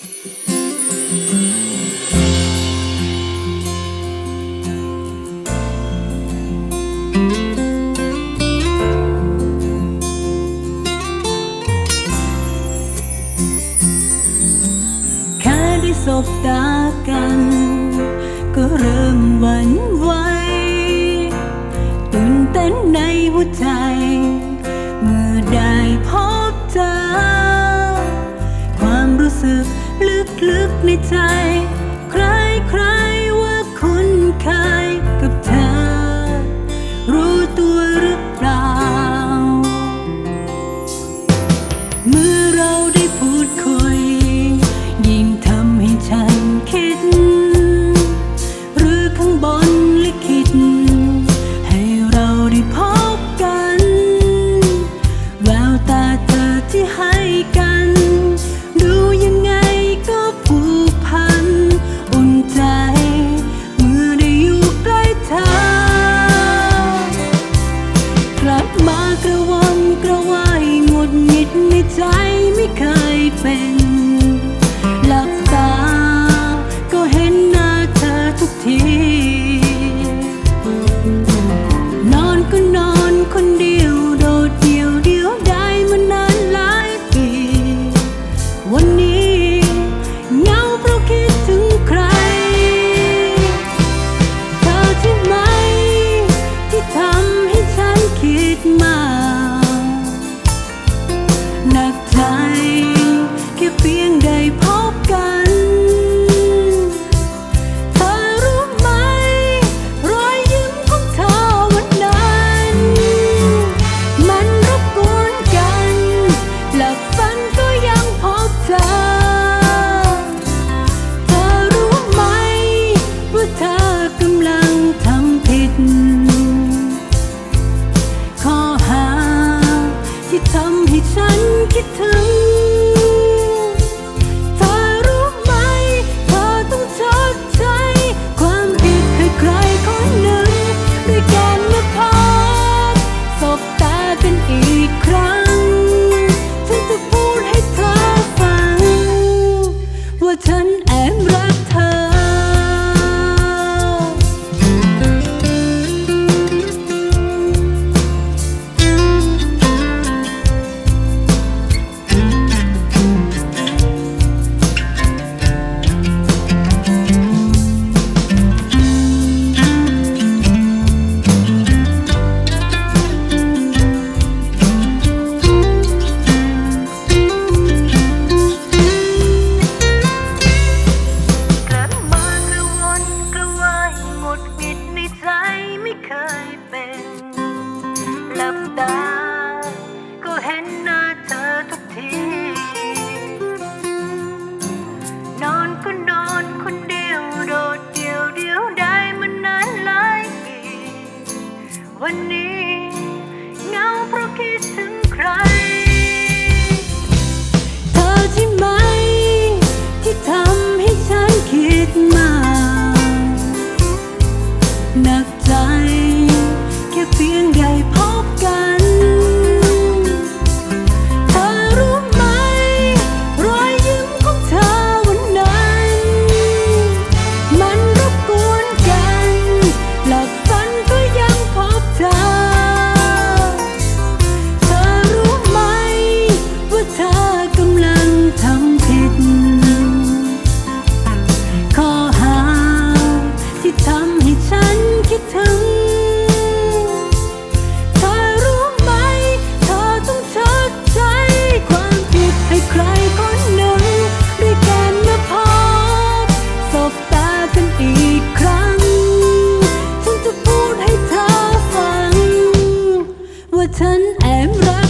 แค่ได้สบตากัน ก็เริ่มวันไหวตื่นเต้นในหัวใจ เมื่อได้พบเธอความรู้สึก ลึกๆในใจ ในใจไม่เคยเป็น ใจ kitu ำตา ก็เห็นหน้าเธอทุกที นอนก็นอนคนเดียวโดดเดียวเดียวได้มันนานหลายปี วันนี้เงาเพราะคิดถึงใคร เธอใช่ไหม ที่ทำให้ฉันคิดมากนัก ว่าฉันแอบรัก